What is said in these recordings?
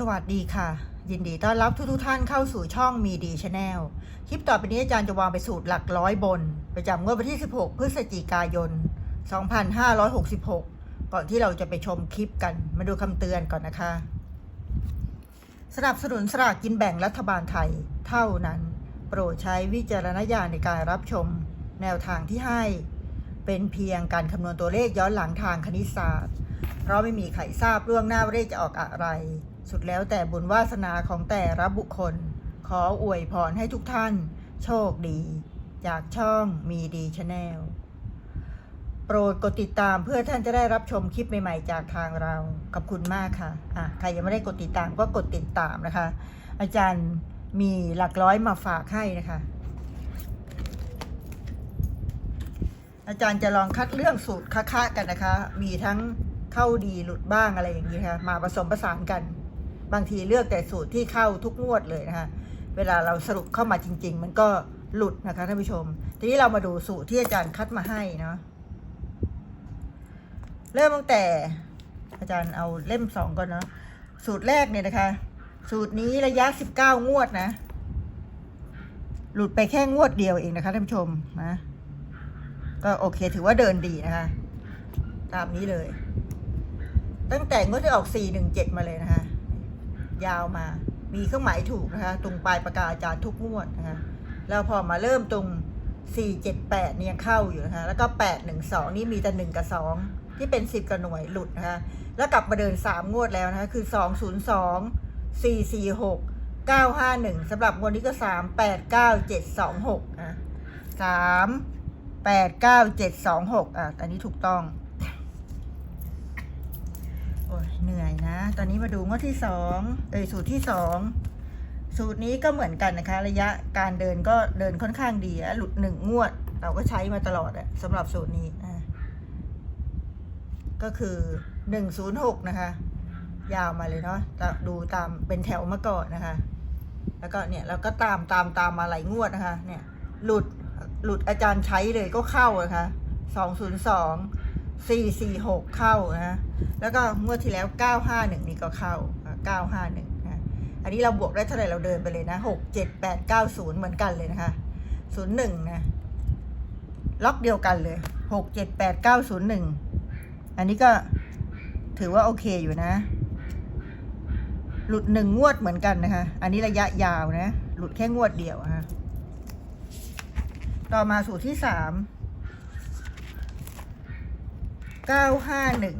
สวัสดีค่ะ ยินดีต้อนรับทุกทท่านเข้าสู่ช่องมีดีชาแนลคลิปต่อไปนี้อาจารย์จะวางไปสูตรหลักร้อยบน ประจำงวดวันที่ 16 พฤศจิกายน 2566 ก่อนที่เราจะไปชมคลิปกันมาดูคำเตือนก่อนนะคะ สนับสนุนสลากกินแบ่งรัฐบาลไทยเท่านั้น โปรดใช้วิจารณญาณในการรับชม แนวทางที่ให้ เป็นเพียงการคำนวณตัวเลขย้อนหลังทางคณิตศาสตร์ เพราะไม่มีใครทราบล่วงหน้าว่าเลขจะออกอะไร สุดแล้วแต่บุญวาสนาของแต่ละบุคคล ขออวยพรให้ทุกท่าน โชคดี จากช่องมีดีชาแนลโปรดกดติดตามเพื่อท่านจะได้รับชมคลิปใหม่ๆ จากทางเรา ขอบคุณมากค่ะอะ ใครยังไม่ได้กดติดตามก็กดติดตามนะคะ อาจารย์มีหลักร้อยมาฝากให้นะคะ อาจารย์จะลองคัดเรื่องสูตรคะๆกันนะคะ มีทั้งเข้าดีหลุดบ้างอะไรอย่างนี้ค่ะ มาผสมผสานกัน บางทีเลือกแต่สูตรที่เข้าทุกงวดเลยนะคะเวลาเราสรุปเข้ามาจริง ๆ มันก็หลุดนะคะท่านผู้ชม ทีนี้เรามาดูสูตรที่อาจารย์คัดมาให้เนาะเริ่มตั้งแต่อาจารย์เอาเล่มสองก่อนเนาะสูตรแรกเนี่ยนะคะ สูตรนี้ระยะสิบเก้างวดนะ หลุดไปแค่งวดเดียวเองนะคะท่านผู้ชมนะก็โอเคถือว่าเดินดีนะคะ ตามนี้เลย ตั้งแต่งวดที่ออกสี่หนึ่งเจ็ดมาเลยนะคะ ยาวมา มีเครื่องหมายถูกนะคะ ตรงปลายประกาศอาจารย์ทุกงวดนะคะแล้วพอมาเริ่มตรงสี่เจ็ดแปดเนี่ยเข้าอยู่นะคะ แล้วก็แปดหนึ่งสองนี่มีแต่หนึ่งกับสองที่เป็นสิบกับหน่วยหลุดนะคะ แล้วกลับมาเดินสามงวดแล้วนะคะ คือสองศูนย์สองสี่สี่หกเก้าห้าหนึ่งสำหรับงวดนี้ก็สามแปดเก้าเจ็ดสองหกนะสามแปดเก้าเจ็ดสองหกอะอันนี้ถูกต้อง ยเหนื่อยนะ ตอนนี้มาดูงวดที่สองเอ้ยสูตรที่สองสูตรนี้ก็เหมือนกันนะคะ ระยะการเดินก็เดินค่อนข้างดีหลุดหนึ่งงวด เราก็ใช้มาตลอดอะสำหรับสูตรนี้อะก็คือหนึ่งศูนย์หกนะคะ ยาวมาเลยเนาะจะดูตามเป็นแถวมาก่อนนะคะ แล้วก็เนี่ยเราก็ตามตามตามมาหลายงวดนะคะ เนี่ย หลุดหลุดอาจารย์ใช้เลยก็เข้านะคะสองศูนย์สอง สี่สี่หกเข้านะแล้วก็งวดที่แล้วเก้าห้าหนึ่งนี่ก็เข้าเก้าห้าหนึ่งนะอันนี้เราบวกได้เท่าไหร่เราเดินไปเลยนะหกเจ็ดแปดเก้าศูนย์เหมือนกันเลยนะคะศูนย์หนึ่งนะล็อกเดียวกันเลยหกเจ็ดแปดเก้าศูนย์หนึ่งอันนี้ก็ถือว่าโอเคอยู่นะ หลุดหนึ่งงวดเหมือนกันนะคะ อันนี้ระยะยาวนะ หลุดแค่งวดเดียวนะคะต่อมาสูตรที่สาม เก้าห้าหนึ่ง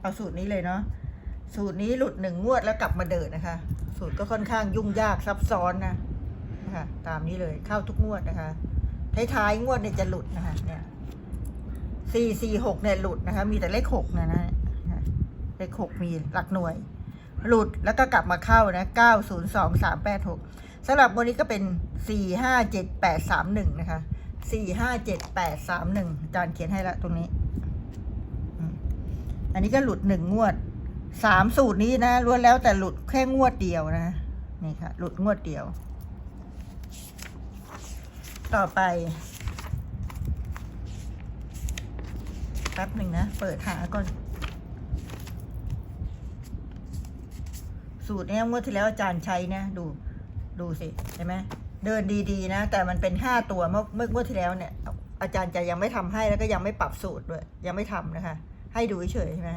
เอาสูตรนี้เลยเนาะสูตรนี้หลุดหนึ่งงวดแล้วกลับมาเดินนะคะ สูตรก็ค่อนข้างยุ่งยากซับซ้อนนะนะคะตามนี้เลยเข้าทุกงวดนะคะท้ายๆงวดเนี่ยจะหลุดนะคะเนี่ยสี่สี่หกเนี่ยหลุดนะคะ มีแต่เลขหกนะนะเลขหกมีหลักหน่วย หลุดแล้วก็กลับมาเข้านะเก้าศูนย์สองสามแปดหกสำหรับวันนี้ก็เป็นสี่ห้าเจ็ดแปดสามหนึ่งนะคะสี่ห้าเจ็ดแปดสามหนึ่งอาจารย์เขียนให้ละตรงนี้ อันนี้ก็หลุดหนึ่งงวดสามสูตรนี้นะล้วนแล้วแต่หลุดแค่งวดเดียวนะ นี่ค่ะ หลุดงวดเดียว ต่อไปแป๊บหนึ่งนะ เปิดหาก่อน สูตรเนี้ยงวดที่แล้วอาจารย์ใช้นะดู ดูสิเห็นไหมเดินดีๆนะ แต่มันเป็นห้าตัวเมื่อเมื่องวดที่แล้วเนี่ย อาจารย์จะยังไม่ทำให้แล้วก็ยังไม่ปรับสูตรด้วย ยังไม่ทำนะคะ ให้ดูเฉยใช่ไหม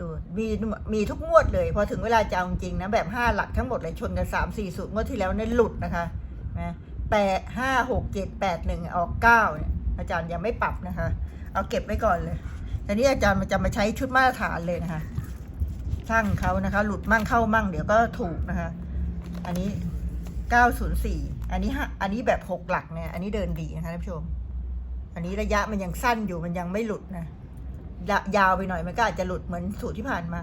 ดูมีมีทุกงวดเลย พอถึงเวลาจะเอาจริงนะแบบห้าหลักทั้งหมดเลยชนกันสามสี่สูตรงวดที่แล้วเนี่ยหลุดนะคะนะแปดห้าหกเจ็ดแปดหนึ่งออกเก้าเนี่ยอาจารย์ยังไม่ปรับนะคะ เอาเก็บไว้ก่อนเลยแต่นี้อาจารย์มันจะมาใช้ชุดมาตรฐานเลยนะคะช่างเขานะคะ หลุดมั่งเข้ามั่งเดี๋ยวก็ถูกนะคะ อันนี้เก้าศูนย์สี่อันนี้ฮะอันนี้แบบหกหลักเนี่ยอันนี้เดินดีนะคะท่านผู้ชม อันนี้ระยะมันยังสั้นอยู่มันยังไม่หลุดนะ ยาวไปหน่อยมันก็อาจจะหลุดเหมือนสูตรที่ผ่านมา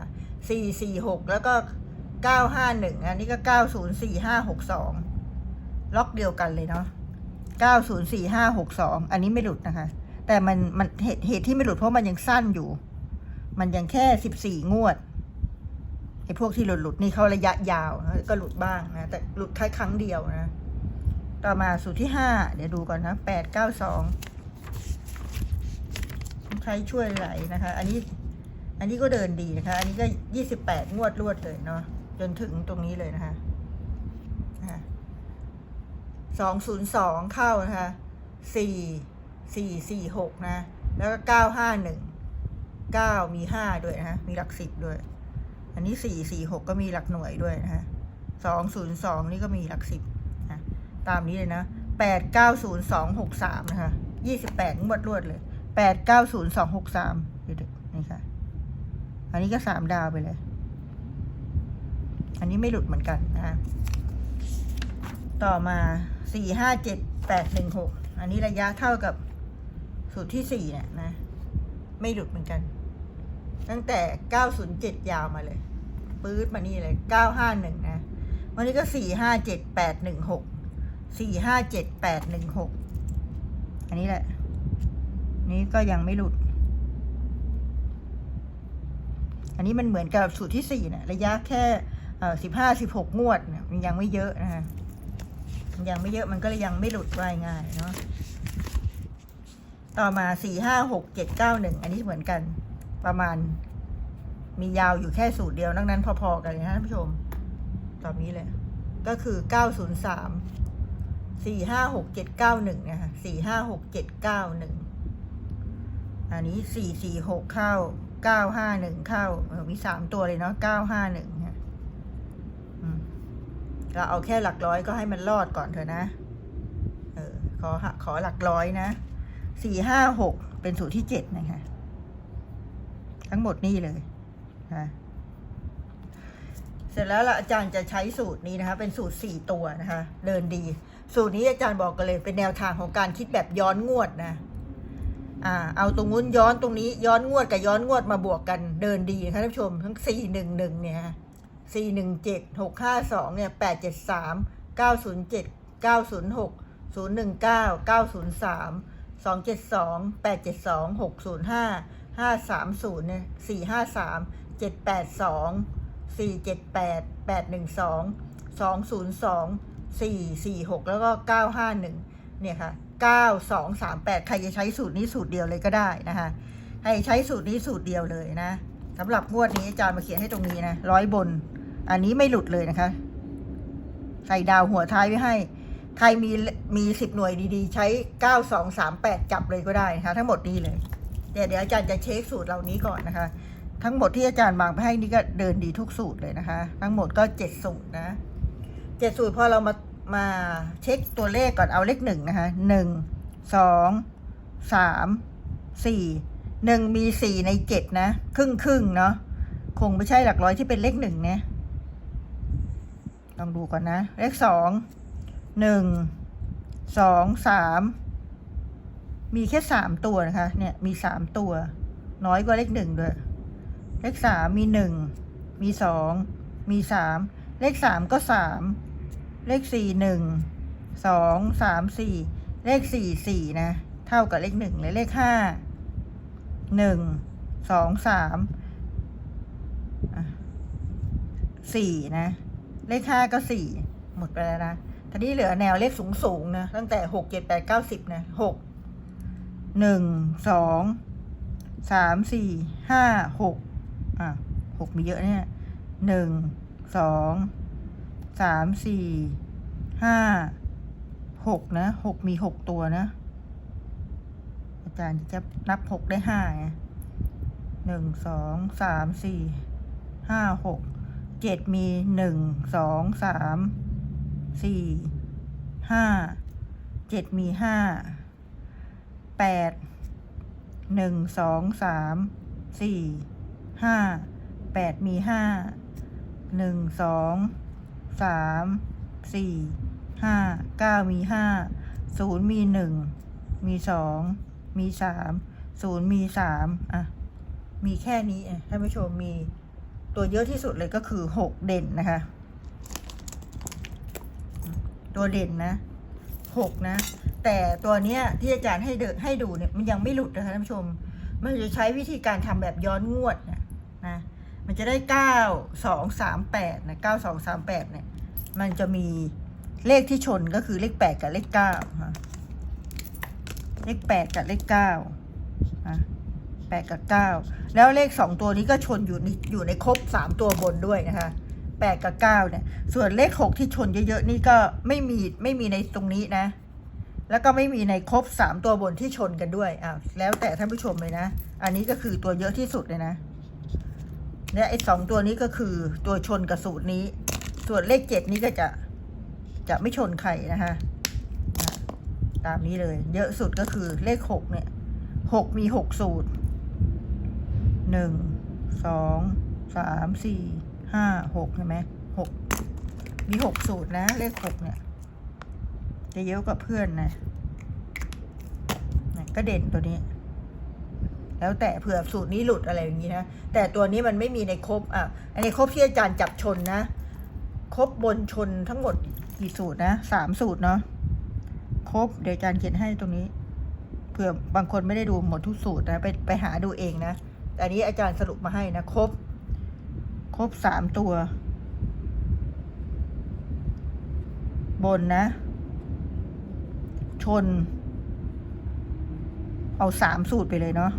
สี่สี่หกแล้วก็เก้าห้าหนึ่งอันนี้ก็เก้าศูนย์สี่ห้าหกสองล็อกเดียวกันเลยเนาะเก้าศูนย์สี่ห้าหกสองอันนี้ไม่หลุดนะคะ แต่มันมันเหตุเหตุที่ไม่หลุดเพราะมันยังสั้นอยู่ มันยังแค่สิบสี่งวดไอ้พวกที่หลุดหลุดนี่เขาระยะยาวนะก็หลุดบ้างนะแต่หลุดแค่ครั้งเดียวนะ ต่อมาสูตรที่ห้าเดี๋ยวดูก่อนนะแปดเก้าสอง ใช้ช่วยไหลนะคะ อันนี้ อันนี้ก็เดินดีนะคะ อันนี้ก็ยี่สิบแปดงวดรวดเลยเนาะ จนถึงตรงนี้เลยนะคะสองศูนย์สองเข้านะคะสี่สี่สี่หกนะ แล้วก็เก้าห้าหนึ่งเก้ามีห้าด้วยนะะมีหลักสิบด้วย อันนี้สี่สี่หกก็มีหลักหน่วยด้วยนะคะสองศูนย์สองนี่ก็มีหลักสิบนะตามนี้เลยนะแปดเก้าศูนย์สองหกสามนะคะยี่สิบแปดงวดรวดเลย แปดเก้าศูนย์สองหกสามนี่ค่ะ อันนี้ก็สามดาวไปเลย อันนี้ไม่หลุดเหมือนกันนะคะต่อมาสี่ห้าเจ็ดแปดหนึ่งหกอันนี้ระยะเท่ากับสูตรที่สี่เนี่ยนะ ไม่หลุดเหมือนกัน ตั้งแต่เก้าศูนย์เจ็ดยาวมาเลยปื๊ดมานี่เลยเก้าห้าหนึ่งนะ วันนี้ก็สี่ห้าเจ็ดแปดหนึ่งหกสี่ห้าเจ็ดแปดหนึ่งหกอันนี้แหละ นี้ก็ยังไม่หลุด อันนี้มันเหมือนกับสูตรที่สี่เนี่ยระยะแค่สิบห้าสิบหกงวดเนี่ยมันยังไม่เยอะนะคะมันยังไม่เยอะมันก็เลยยังไม่หลุดว่ายง่ายเนาะต่อมาสี่ห้าหกเจ็ดเก้าหนึ่งอันนี้เหมือนกัน ประมาณ มียาวอยู่แค่สูตรเดียวนังนั้น พอๆกันเลยนะท่านผู้ชมตอนนี้เลย ก็คือเก้าศูนย์สามสี่ห้าหกเจ็ดเก้าหนึ่งนะคะสี่ห้าหกเจ็ดเก้าหนึ่ง อันนี้สี่สี่หกเข้าเก้าห้าหนึ่งเข้ามีสามตัวเลยเนาะเก้าห้าหนึ่งเนี่ยเราเอาแค่หลักร้อยก็ให้มันรอดก่อนเถอะนะ เออ ขอขอหลักร้อยนะสี่ห้าหกเป็นสูตรที่เจ็ดนะคะ ทั้งหมดนี่เลยนะเสร็จแล้วละอาจารย์จะใช้สูตรนี้นะคะ เป็นสูตรสี่ตัวนะคะ เดินดี สูตรนี้อาจารย์บอกกันเลยเป็นแนวทางของการคิดแบบย้อนงวดนะ อ่าเอาตรงนู้นย้อนตรงนี้ย้อนงวดกับย้อนงวดมาบวกกันเดินดีนะคะท่านผู้ชมทั้งสี่หนึ่งหนึ่งเนี่ยสี่หนึ่งเจ็ดหกห้าสองเนี่ยแปดเจ็ดสามเก้าศูนย์เจ็ดเก้าศูนย์หกศูนย์หนึ่งเก้าเก้าศูนย์สามสองเจ็ดสองแปดเจ็ดสองหกศูนย์ห้าห้าสามศูนย์เนี่ยสี่ห้าสามเจ็ดแปดสองสี่เจ็ดแปดแปดหนึ่งสองสองศูนย์สองสี่สี่หกแล้วก็เก้าห้าหนึ่งเนี่ยค่ะ เก้าสองสามแปดใครจะใช้สูตรนี้สูตรเดียวเลยก็ได้นะคะ ให้ใช้สูตรนี้สูตรเดียวเลยนะสำหรับงวดนี้อาจารย์มาเขียนให้ตรงนี้นะร้อยบน อันนี้ไม่หลุดเลยนะคะ ใส่ดาวหัวท้ายไว้ให้ ใครมีมีสิบหน่วยดีๆ ใช้เก้าสองสามแปดจับเลยก็ได้นะคะ ทั้งหมดนี้เลยเดี๋ยวเดี๋ยวอาจารย์จะเช็คสูตรเหล่านี้ก่อนนะคะ ทั้งหมดที่อาจารย์วางไปให้นี่ก็เดินดีทุกสูตรเลยนะคะ ทั้งหมดก็เจ็ดสูตรนะเจ็ดสูตรพอเรามา มาเช็คตัวเลขก่อนเอาเลขหนึ่งนะคะหนึ่งสองสามสี่หนึ่งมีสี่ในเจ็ดนะ ครึ่งครึ่งเนาะคงไม่ใช่หลักร้อยที่เป็นเลขหนึ่งเนี่ยลองดูก่อนนะ เลขสองหนึ่งสองสามมีแค่สามตัวนะคะ เนี่ยมีสามตัว น้อยกว่าเลขหนึ่งด้วย เลขสามมีหนึ่งมีสองมีสามเลขสามก็สาม เลขสี่หนึ่งสองสามสี่เลขสี่สี่นะ เท่ากับเลขหนึ่งเลยเลขห้าหนึ่งสองสามสี่นะ เลขห้าก็สี่หมดไปแล้วนะทีนี้เหลือแนวเลขสูงสูงๆนะตั้งแต่หกเจ็ดแปดเก้าสิบนะหกหนึ่งสองสามสี่ห้าหกอะหกมีเยอะเนี่ยหนึ่งสอง สามสี่ห้าหกนะหกมีหกตัวนะ อาจารย์จะนับหกได้ห้าไงหนึ่งสองสามสี่ห้าหกเจ็ดมีหนึ่งสองสามสี่ห้าเจ็ดมีห้าแปดหนึ่งสองสามสี่ห้าแปดมีห้าหนึ่งสอง สามสี่ห้าเก้ามีห้าศูนย์มีหนึ่งมีสองมีสามศูนย์มีสามอะ มีแค่นี้อะท่านผู้ชมมีตัวเยอะที่สุดเลยก็คือหกเด่นนะคะ ตัวเด่นนะหกนะ แต่ตัวเนี้ยที่อาจารย์ให้เดให้ดูเนี่ยมันยังไม่หลุดนะคะท่านผู้ชม มันจะใช้วิธีการทำแบบย้อนงวดนะนะ มันจะได้เก้าสองสามแปดนะเก้าสองสามแปดเนี่ย มันจะมีเลขที่ชนก็คือเลขแปดกับเลขเก้าค่ะเลขแปดกับเลขเก้าะแปดกับเก้าแล้วเลขสองตัวนี้ก็ชนอยู่ในอยู่ในครบสามตัวบนด้วยนะคะแปดกับเก้าเนี่ย ส่วนเลขหกที่ชนเยอะๆนี่ก็ไม่มีไม่มีในตรงนี้นะ แล้วก็ไม่มีในครบสามตัวบนที่ชนกันด้วยอ่าแล้วแต่ท่านผู้ชมเลยนะ อันนี้ก็คือตัวเยอะที่สุดเลยนะ และไอ้สองตัวนี้ก็คือตัวชนกับสูตรนี้ ส่วนเลขเจ็ดนี้ก็จะจะไม่ชนใครนะคะตามนี้เลย เยอะสุดก็คือเลขหกเนี่ยหกมีหกสูตรหนึ่งสองสามสี่ห้าหกเห็นไหมหกมีหกสูตรนะ เลขหกเนี่ย จะเยอะกว่าเพื่อนนะนะก็เด่นตัวนี้ แล้วแต่เผื่อสูตรนี้หลุดอะไรอย่างนี้นะ แต่ตัวนี้มันไม่มีในครบอะอันนี้ครบที่อาจารย์จับชนนะ ครบบนชนทั้งหมดกี่สูตรนะสามสูตรเนาะ ครบเดี๋ยวอาจารย์เขียนให้ตรงนี้ เผื่อบางคนไม่ได้ดูหมดทุกสูตรนะ ไปไปหาดูเองนะ แต่นี้อาจารย์สรุปมาให้นะ ครบ ครบสามตัว บนนะ ชน เอาสามสูตรไปเลยเนาะ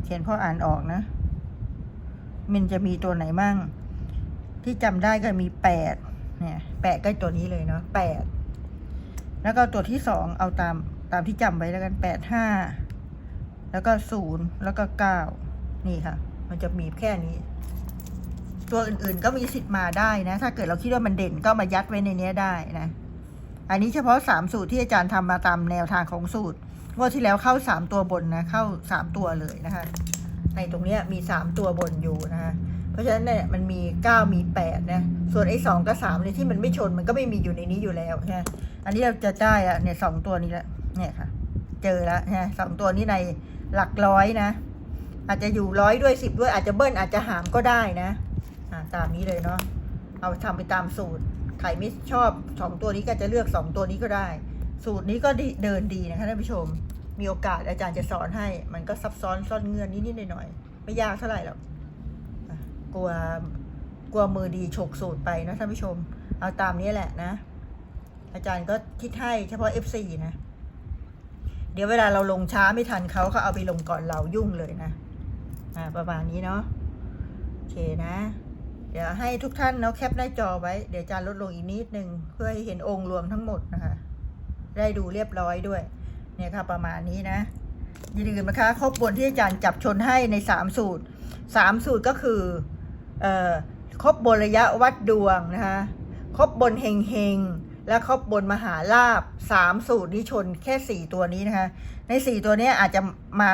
เขียนพ่ออ่านออกนะ มันจะมีตัวไหนมั่ง ที่จำได้ก็มีแปดเนี่ยแปดก็ตัวนี้เลยเนาะแปดแล้วก็ตัวที่สองเอาตามตามที่จำไว้แล้วกันแปดห้าแล้วก็ศูนย์แล้วก็เก้านี่ค่ะ มันจะมีแค่นี้ ตัวอื่นๆก็มีสิทธิ์มาได้นะ ถ้าเกิดเราคิดว่ามันเด่นก็มายัดไว้ในนี้ได้นะ อันนี้เฉพาะสามสูตรที่อาจารย์ทำมาตามแนวทางของสูตร งวดที่แล้วเข้าสามตัวบนนะ เข้าสามตัวเลยนะคะ ในตรงเนี้ยมีสามตัวบนอยู่นะคะเพราะฉะนั้นเนี่ยมันมีเก้ามีแปดนะ ส่วนไอ้สองกับสามเนี่ยที่มันไม่ชนมันก็ไม่มีอยู่ในนี้อยู่แล้วใช่ไหมอันนี้เราจะได้อะเนี่ยสองตัวนี้ละเนี่ยค่ะ เจอแล้วนะสองตัวนี้ในหลักร้อยนะ อาจจะอยู่ร้อยด้วยสิบด้วยอาจจะเบิ้ลอาจจะหามก็ได้นะอ่าตามนี้เลยเนาะเอาทำไปตามสูตรใครไม่ชอบสองตัวนี้ก็จะเลือกสองตัวนี้ก็ได้ สูตรนี้ก็เดินดีนะคะท่านผู้ชม มีโอกาสอาจารย์จะสอนให้ มันก็ซับซ้อนซ่อนเงื่อนนิดๆหน่อยๆไม่ยากเท่าไหร่หรอกอะกลัวกลัวมือดีฉกสูตรไปนะท่านผู้ชม เอาตามนี้แหละนะ อาจารย์ก็คิดให้เฉพาะ F4 นะ เดี๋ยวเวลาเราลงช้าไม่ทันเขาเขาเอาไปลงก่อนเรายุ่งเลยนะ อ่า ประมาณนี้เนาะโอเคนะ เดี๋ยวให้ทุกท่านเนาะแคปหน้าจอไว้ เดี๋ยวอาจารย์ลดลงอีกนิดนึงเพื่อให้เห็นองค์รวมทั้งหมดนะคะ ได้ดูเรียบร้อยด้วย เนี่ยค่ะประมาณนี้นะอย่าลืมนะคะครบบนที่อาจารย์จับชนให้ในสามสูตรสามสูตรก็คือเอ่อครบบนระยะวัดดวงนะคะครบบนเฮงเฮงและครบบนมหาลาบสามสูตรนี้ชนแค่สี่ตัวนี้นะคะ ในสี่ตัวนี้อาจจะมา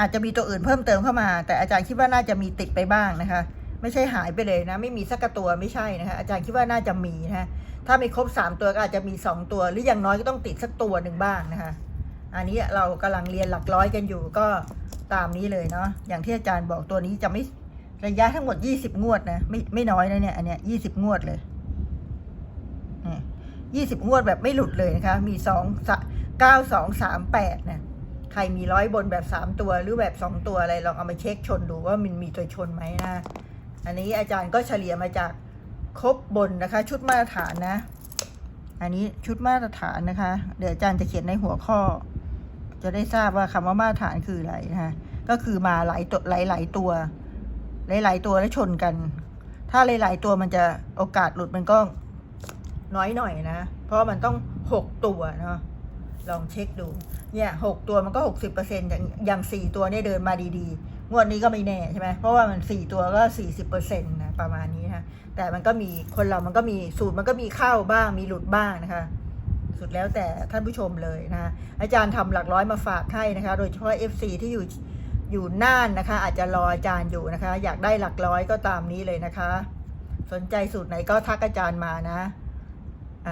อาจจะมีตัวอื่นเพิ่มเติมเข้ามา แต่อาจารย์คิดว่าน่าจะมีติดไปบ้างนะคะ ไม่ใช่หายไปเลยนะ ไม่มีสักตัวไม่ใช่นะคะอาจารย์คิดว่าน่าจะมีนะคะถ้าไม่ครบสามตัวก็อาจจะมีสองตัว หรืออย่างน้อยก็ต้องติดสักตัวหนึ่งบ้างนะคะ อันนี้เรากำลังเรียนหลักร้อยกันอยู่ก็ตามนี้เลยเนาะอย่างที่อาจารย์บอกตัวนี้จะไม่ระยะทั้งหมดยี่สิบงวดนะไม่ไม่น้อยนะเนี่ยอันเนี้ยยี่สิบงวดเลยยี่สิบงวดแบบไม่หลุดเลยนะคะ มีสองเก้าสองสามแปดนะใครมีร้อยบนแบบสามตัวหรือแบบสองตัวอะไรลองเอามาเช็คชนดูว่ามันมีตัวชนไหมนะ อันนี้อาจารย์ก็เฉลี่ยมาจากครบบนนะคะ ชุดมาตรฐานนะ อันนี้ชุดมาตรฐานนะคะ เดี๋ยวอาจารย์จะเขียนในหัวข้อ จะได้ทราบว่าคำว่ามาตรฐานคืออะไรนะคะก็คือมาหลายตัวหลายหลายตัว หลายหลายตัวแล้วชนกัน ถ้าหลายหลายตัวมันจะโอกาสหลุดมันก็น้อยหน่อยนะ เพราะมันต้องหกตัวเนาะลองเช็คดู เนี่ยหกตัวมันก็หกสิบเปอร์เซ็นต์อย่างอย่างสี่ตัวเนี่ยเดินมาดีๆ งวดนี้ก็ไม่แน่ใช่ไหมเพราะว่ามันสี่ตัวก็สี่สิบเปอร์เซ็นต์นะประมาณนี้นะแต่มันก็มีคนเรามันก็มีสูตรมันก็มีเข้าบ้างมีหลุดบ้างนะคะ สุดแล้วแต่ท่านผู้ชมเลยนะคะอาจารย์ทำหลักร้อยมาฝากให้นะคะ โดยเฉพาะ FC ที่อยู่อยู่น่านนะคะ อาจจะรออาจารย์อยู่นะคะ อยากได้หลักร้อยก็ตามนี้เลยนะคะ สนใจสูตรไหนก็ทักอาจารย์มานะ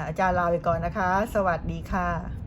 อาจารย์ลาไปก่อนนะคะ สวัสดีค่ะ